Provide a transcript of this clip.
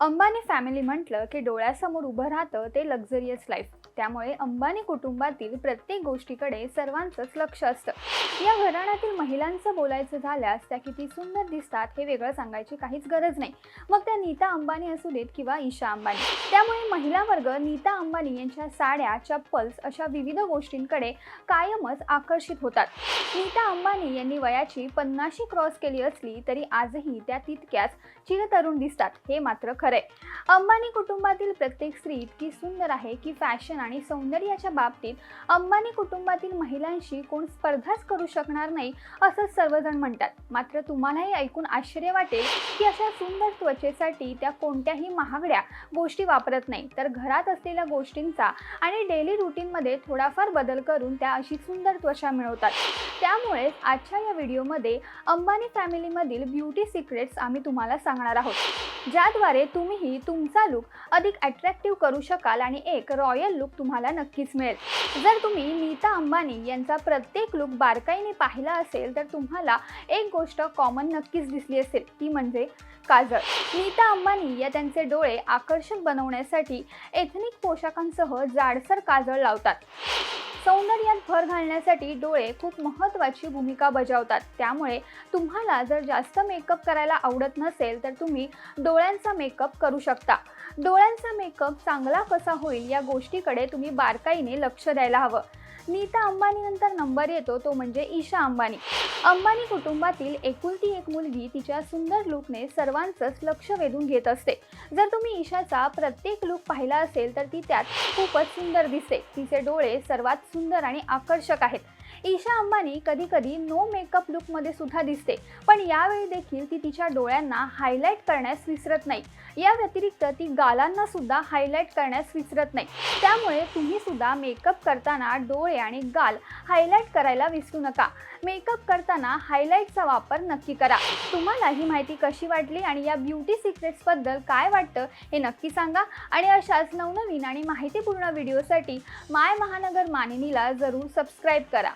Ambani family म्हटलं की डोळ्यासमोर उभं राहतं ते लक्झरियस लाईफ त्यामुळे अंबानी कुटुंबातील प्रत्येक गोष्टीकडे सर्वांचंच लक्ष असतं. या घराण्यातील महिलांचं बोलायचं झाल्यास त्या किती सुंदर दिसतात हे वेगळं सांगायची काहीच गरज नाही. मग त्या नीता अंबानी असू देत किंवा ईशा अंबानी. त्यामुळे महिला वर्ग नीता अंबानी यांच्या साड्या चप्पल्स अशा विविध गोष्टींकडे कायमच आकर्षित होतात. नीता अंबानी यांनी वयाची पन्नाशी क्रॉस केली असली तरी आजही त्या तितक्याच चिरतरुण दिसतात हे मात्र खरे अंबानी कुटुंबातील प्रत्येक स्त्री इतकी सुंदर आहे की फॅशन आणि आणि सौंदर्याच्या बाबतीत अंबानी कुटुंबातील महिलांशी कोण स्पर्धाच करू शकणार नाही असं सर्वजण म्हणतात. मात्र तुम्हालाही ऐकून आश्चर्य वाटेल की अशा सुंदर त्वचेसाठी त्या कोणत्याही महागड्या गोष्टी वापरत नाही. तर घरात असलेल्या गोष्टींचा आणि डेली रुटीनमध्ये थोडाफार बदल करून त्या अशी सुंदर त्वचा मिळवतात. त्यामुळेच आजच्या या व्हिडिओमध्ये अंबानी फॅमिलीमधील ब्युटी सिक्रेट्स आम्ही तुम्हाला सांगणार आहोत. ज्याद्वारे तुम्हीही तुमचा लुक अधिक अट्रॅक्टिव्ह करू शकाल आणि एक रॉयल लुक तुम्हाला नक्कीच मिळेल. जर तुम्ही नीता अंबानी यांचा प्रत्येक लुक बारकाईने पाहिला असेल तर तुम्हाला एक गोष्ट कॉमन नक्कीच दिसली असेल ती म्हणजे काजळ. नीता अंबानी या त्यांचे डोळे आकर्षक बनवण्यासाठी एथनिक पोशाखांसह जाडसर काजळ लावतात. सौंदर्यात भर घालण्यासाठी डोळे खूप महत्त्वाची भूमिका बजावतात. त्यामुळे तुम्हाला जर जास्त मेकअप करायला आवडत नसेल तर तुम्ही डोळ्यांचा मेकअप करू शकता. डोळ्यांचा मेकअप चांगला कसा होईल या गोष्टीकडे तुम्ही बारकाईने लक्ष द्यायला हवं. नीता अंबानीनंतर नंबर येतो तो म्हणजे ईशा अंबानी. अंबानी कुटुंबातील एकुलती एक मुलगी तिच्या सुंदर लुकने सर्वांचंच लक्ष वेधून घेत असते. जर तुम्ही ईशाचा प्रत्येक लुक पाहिला असेल तर ती त्यात खूपच सुंदर दिसते. तिचे डोळे सर्वात सुंदर आणि आकर्षक आहेत. ईशा अंबानी कधी कधी नो मेकअप लुकमध्ये सुद्धा दिसते. पण यावेळी देखील ती तिच्या डोळ्यांना हायलाईट करण्यास विसरत नाही. या व्यतिरिक्त ती गालांना सुद्धा हायलाईट करण्यास विसरत नाही. त्यामुळे तुम्ही सुद्धा मेकअप करताना डोळे आणि गाल हायलाईट करायला विसरू नका. मेकअप करताना हायलाईटचा वापर नक्की करा. तुम्हाला ही माहिती कशी वाटली आणि या ब्युटी सिक्रेट्सबद्दल काय वाटतं हे नक्की सांगा. आणि अशाच नवनवीन आणि माहितीपूर्ण व्हिडिओसाठी माय महानगर मानिनीला जरूर सबस्क्राईब करा.